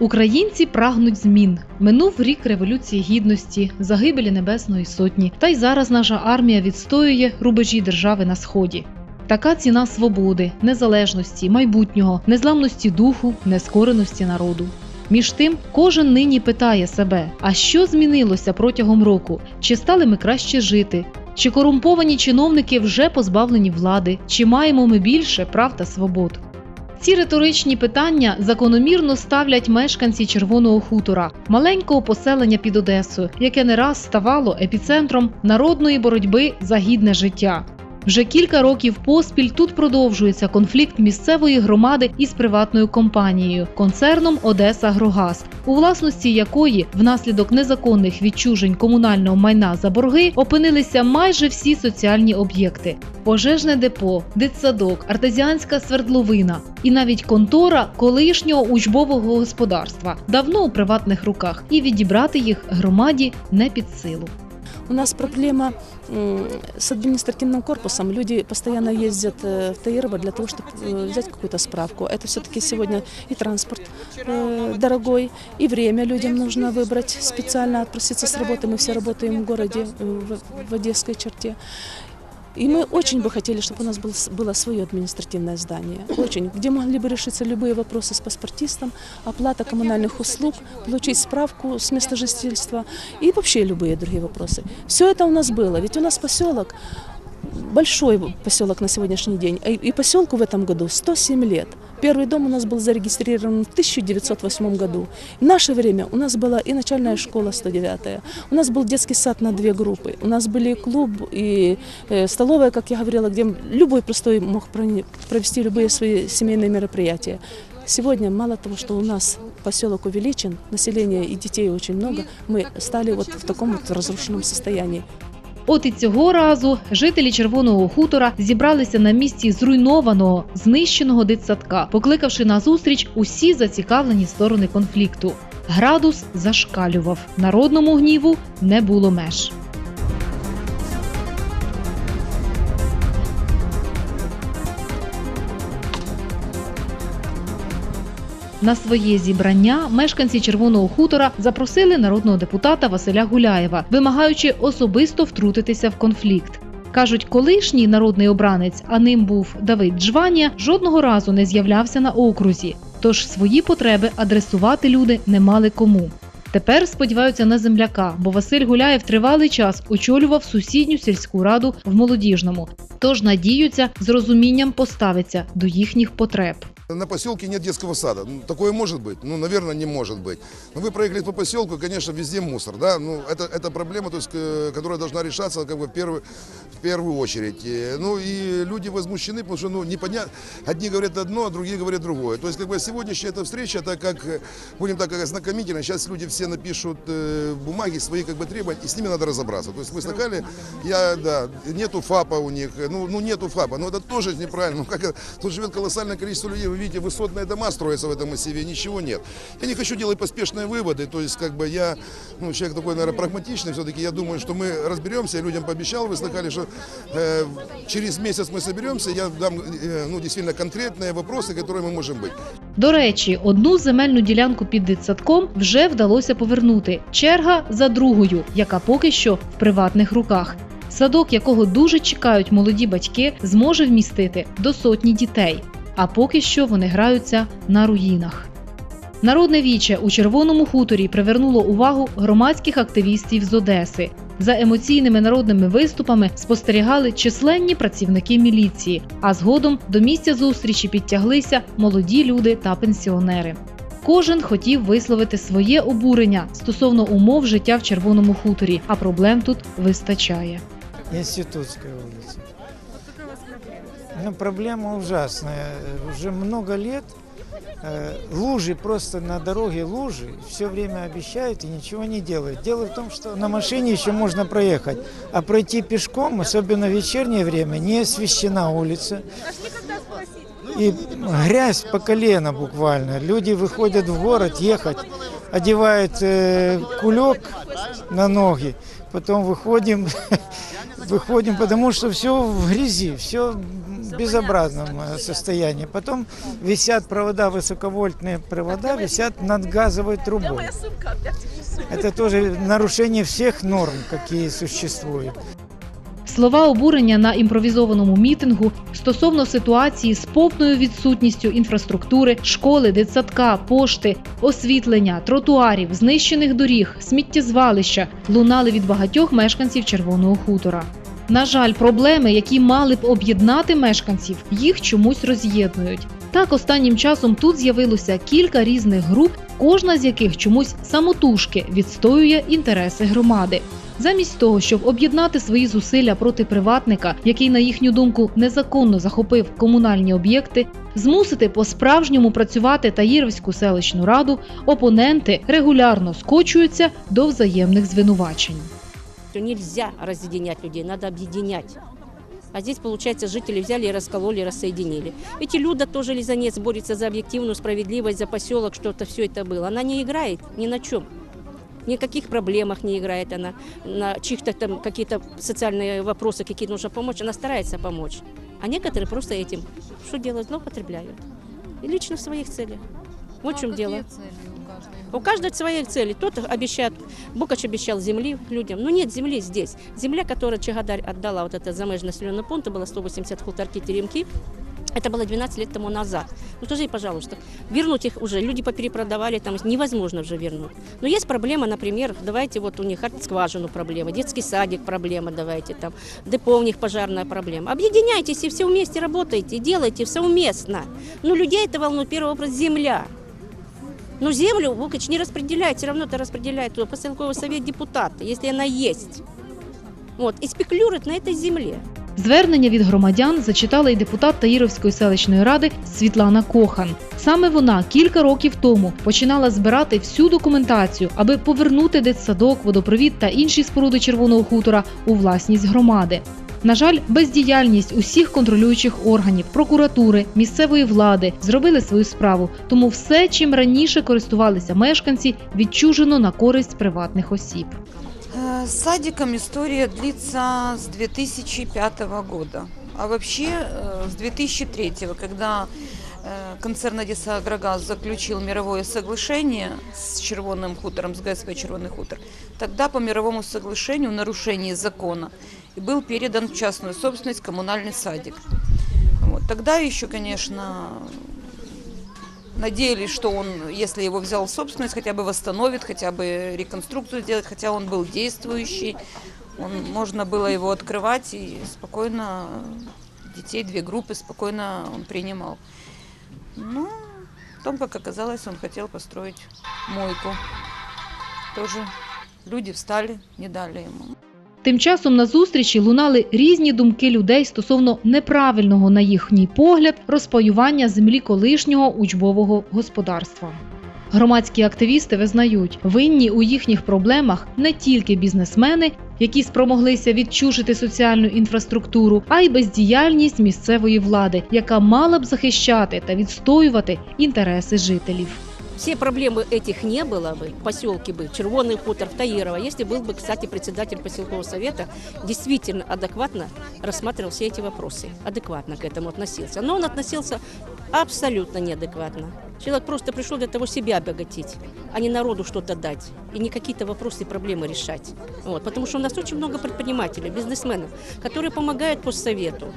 Українці прагнуть змін. Минув рік революції гідності, загибелі Небесної Сотні. Та й зараз наша армія відстоює рубежі держави на сході. Така ціна свободи, незалежності, майбутнього, незламності духу, нескореності народу. Між тим, кожен нині питає себе: а що змінилося протягом року? Чи стали ми краще жити? Чи корумповані чиновники вже позбавлені влади? Чи маємо ми більше прав та свобод? Ці риторичні питання закономірно ставлять мешканці Червоного хутора, маленького поселення під Одесою, яке не раз ставало епіцентром народної боротьби за гідне життя. Вже кілька років поспіль тут продовжується конфлікт місцевої громади із приватною компанією концерном Одеса Грогаз, у власності якої внаслідок незаконних відчужень комунального майна за борги опинилися майже всі соціальні об'єкти: пожежне депо, дитсадок, артезіанська свердловина і навіть контора колишнього учбового господарства давно у приватних руках, і відібрати їх громаді не під силу. У нас проблема м, с административным корпусом. Люди постоянно ездят э, в Таирово для того, чтобы взять какую-то справку. Это все-таки сегодня и транспорт э, дорогой, и время людям нужно выбрать специально, отпроситься с работы. Мы все работаем в городе, э, в, в Одесской черте. И мы очень бы хотели, чтобы у нас был, было свое административное здание. Очень. Где могли бы решиться любые вопросы с паспортистом, оплата коммунальных услуг, получить справку с места жительства и вообще любые другие вопросы. Все это у нас было. Ведь у нас поселок, большой поселок на сегодняшний день, и и поселку в этом году 107 лет. Первый дом у нас был зарегистрирован в 1908 году. В наше время у нас была и начальная школа 109, у нас был детский сад на две группы, у нас были клуб и э, столовая, как я говорила, где любой простой мог прони- провести любые свои семейные мероприятия. Сегодня мало того, что у нас поселок увеличен, населения и детей очень много, мы стали вот в таком вот разрушенном состоянии. От і цього разу жителі Червоного хутора зібралися на місці зруйнованого, знищеного дитсадка, покликавши на зустріч усі зацікавлені сторони конфлікту. Градус зашкалював. Народному гніву не було меж. На своє зібрання мешканці Червоного хутора запросили народного депутата Василя Гуляєва, вимагаючи особисто втрутитися в конфлікт. Кажуть, колишній народний обранець, а ним був Давид Джванія, жодного разу не з'являвся на окрузі, тож свої потреби адресувати люди не мали кому. Тепер сподіваються на земляка, бо Василь Гуляєв тривалий час очолював сусідню сільську раду в молодіжному. Тож надіються, з розумінням поставиться до їхніх потреб. На поселке нет детского сада. Ну, такое может быть? Ну, наверное, не может быть. Но вы проехали по поселку, конечно, везде мусор, да? Ну, это, это проблема, то есть, э, которая должна решаться как бы в первую, в первую очередь. Ну, и люди возмущены, потому что, ну, непонятно, одни говорят одно, а другие говорят другое. То есть, как бы сегодняшняя эта встреча, это как, э, будем так как знакомительно, сейчас люди все напишут э, бумаги, свои как бы требования, и с ними надо разобраться. То есть, мы скакали, я, да, нету ФАПа у них, ну, ну нету ФАПа, но это тоже неправильно. Ну, как? Тут живет колоссальное количество людей, видите, высотные дома строятся в этом массиве, ничего нет. Я не хочу делать поспешные выводы, то есть как бы я, ну, человек такой, наверное, прагматичный, все-таки я думаю, что мы разберемся, я людям пообещал, вы слыхали, что э, через месяц мы соберемся, я дам, э, ну, действительно конкретные вопросы, которые мы можем быть. До речі, одну земельну ділянку під дитсадком вже вдалося повернути. Черга за другою, яка поки що в приватних руках. Садок, якого дуже чекають молоді батьки, зможе вмістити до сотні дітей. А поки що вони граються на руїнах. Народне віче у Червоному хуторі привернуло увагу громадських активістів з Одеси. За емоційними народними виступами спостерігали численні працівники міліції, а згодом до місця зустрічі підтяглися молоді люди та пенсіонери. Кожен хотів висловити своє обурення стосовно умов життя в Червоному хуторі, а проблем тут вистачає. Институтская улица. Ну, проблема ужасная. Уже много лет э, лужи просто на дороге лужи, все время обещают и ничего не делают. Дело в том, что на машине еще можно проехать, а пройти пешком, особенно в вечернее время, не освещена улица. И грязь по колено буквально. Люди выходят в город ехать, одевают э, кулек на ноги, потом выходим, выходим, потому что все в грязи, все в безобразном э, состоянии. Потом висят провода, высоковольтные провода, висят над газовой трубой. Это тоже нарушение всех норм, какие существуют. Слова обурення на імпровізованому мітингу стосовно ситуації з повною відсутністю інфраструктури, школи, дитсадка, пошти, освітлення, тротуарів, знищених доріг, сміттєзвалища лунали від багатьох мешканців Червоного хутора. На жаль, проблеми, які мали б об'єднати мешканців, їх чомусь роз'єднують. Так, останнім часом тут з'явилося кілька різних груп, кожна з яких чомусь самотужки відстоює інтереси громади. Замість того, щоб об'єднати свої зусилля проти приватника, який, на їхню думку, незаконно захопив комунальні об'єкти, змусити по-справжньому працювати Таїровську селищну раду, опоненти регулярно скочуються до взаємних звинувачень. То нельзя разъединять людей, надо объединять. А здесь, получается, жители взяли и раскололи, рассоединили. Ведь и Люда тоже Лизанец борется за объективную справедливость, за поселок, что-то все это было. Она не играет ни на чем. Ни каких проблемах не играет она, на чьих-то там какие-то социальные вопросы, какие нужно помочь, она старается помочь. А некоторые просто этим, что делают, злоупотребляют. И лично в своих целях. Вот в чем дело. У каждой своей цели. Тот обещает, Букач обещал земли людям. Но нет земли здесь. Земля, которую Чагадарь отдала, вот это замеж населенный пункт, было 180 хуторки теремки. Это было 12 лет тому назад. Ну тоже, пожалуйста, вернуть их уже, люди поперепродавали, там невозможно уже вернуть. Но есть проблема, например, давайте вот у них скважину проблема, детский садик проблема, давайте там, депо у них пожарная проблема. Объединяйтесь и все вместе работайте, делайте совместно. Но людей это волнует первый вопрос земля. Но землю Букач не распределяет, все равно это распределяет поселковый совет депутаты, если она есть. Вот, и спекулирует на этой земле. Звернення від громадян зачитала й депутат Таїровської селищної ради Світлана Кохан. Саме вона кілька років тому починала збирати всю документацію, аби повернути дитсадок, водопровід та інші споруди Червоного хутора у власність громади. На жаль, бездіяльність усіх контролюючих органів, прокуратури, місцевої влади зробили свою справу. Тому все, чим раніше користувалися мешканці, відчужено на користь приватних осіб. Э, С садиком история длится с 2005 года. А вообще э, с 2003, когда э, концерн Одесса Агрогаз заключил мировое соглашение с Червонным хутором, с ГСП Червоный хутор, тогда по мировому соглашению в нарушении закона и был передан в частную собственность коммунальный садик. Вот. Тогда еще, конечно, надеялись, что он, если его взял в собственность, хотя бы восстановит, хотя бы реконструкцию сделает, хотя он был действующий. Он, можно было его открывать и спокойно детей, две группы спокойно он принимал. Ну, потом, как оказалось, он хотел построить мойку. Тоже люди встали, не дали ему. Тим часом на зустрічі лунали різні думки людей стосовно неправильного, на їхній погляд, розпаювання землі колишнього учбового господарства. Громадські активісти визнають, винні у їхніх проблемах не тільки бізнесмени, які спромоглися відчужити соціальну інфраструктуру, а й бездіяльність місцевої влади, яка мала б захищати та відстоювати інтереси жителів. Все проблемы этих не было бы, в поселке бы, Червоный хутор, в Таирово, если был бы, кстати, председатель поселкового совета действительно адекватно рассматривал все эти вопросы, адекватно к этому относился. Но он относился абсолютно неадекватно. Человек просто пришел для того себя обогатить, а не народу что-то дать и не какие-то вопросы и проблемы решать. Вот, потому что у нас очень много предпринимателей, бизнесменов, которые помогают по совету,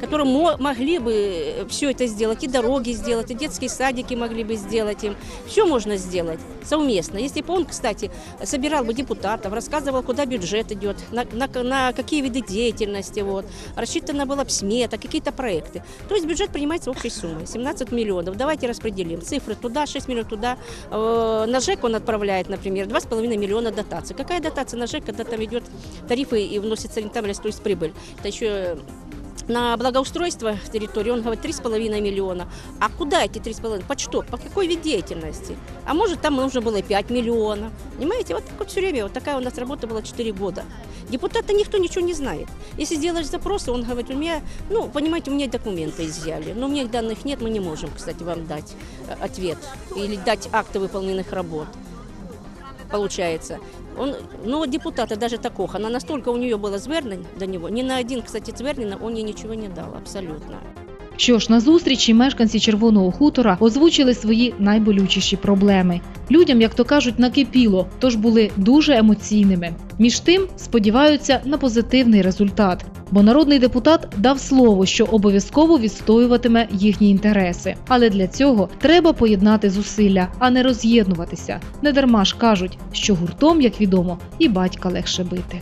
Которые мо- могли бы все это сделать, и дороги сделать, и детские садики могли бы сделать им. Все можно сделать совместно. Если бы он, кстати, собирал бы депутатов, рассказывал, куда бюджет идет, на, на- на какие виды деятельности, вот, рассчитана была бы смета, какие-то проекты. То есть бюджет принимается общей суммой, 17 миллионов. Давайте распределим. Цифры туда, 6 миллионов туда. Э, На ЖЭК он отправляет, например, 2,5 миллиона дотаций. Какая дотация на ЖЭК, когда там идет тарифы и вносится рентабельность, то есть прибыль? Это еще на благоустройство территории, он говорит, 3,5 миллиона. А куда эти 3,5? Под что? По какой вид деятельности? А может, там нужно было и 5 миллионов. Понимаете, вот так вот все время, вот такая у нас работа была 4 года. Депутата никто ничего не знает. Если сделаешь запросы, он говорит, у меня, ну, понимаете, у меня документы изъяли, но у меня их данных нет, мы не можем, кстати, вам дать э, ответ или дать акты выполненных работ. получается. Он, но депутата даже такого, она настолько у нее было звернень до него, ни на один, кстати, звернення он ей ничего не дал, абсолютно. Що ж, на зустрічі мешканці Червоного хутора озвучили свої найболючіші проблеми. Людям, як то кажуть, накипіло, тож були дуже емоційними. Між тим сподіваються на позитивний результат, бо народний депутат дав слово, що обов'язково відстоюватиме їхні інтереси. Але для цього треба поєднати зусилля, а не роз'єднуватися. Недарма ж кажуть, що гуртом, як відомо, і батька легше бити.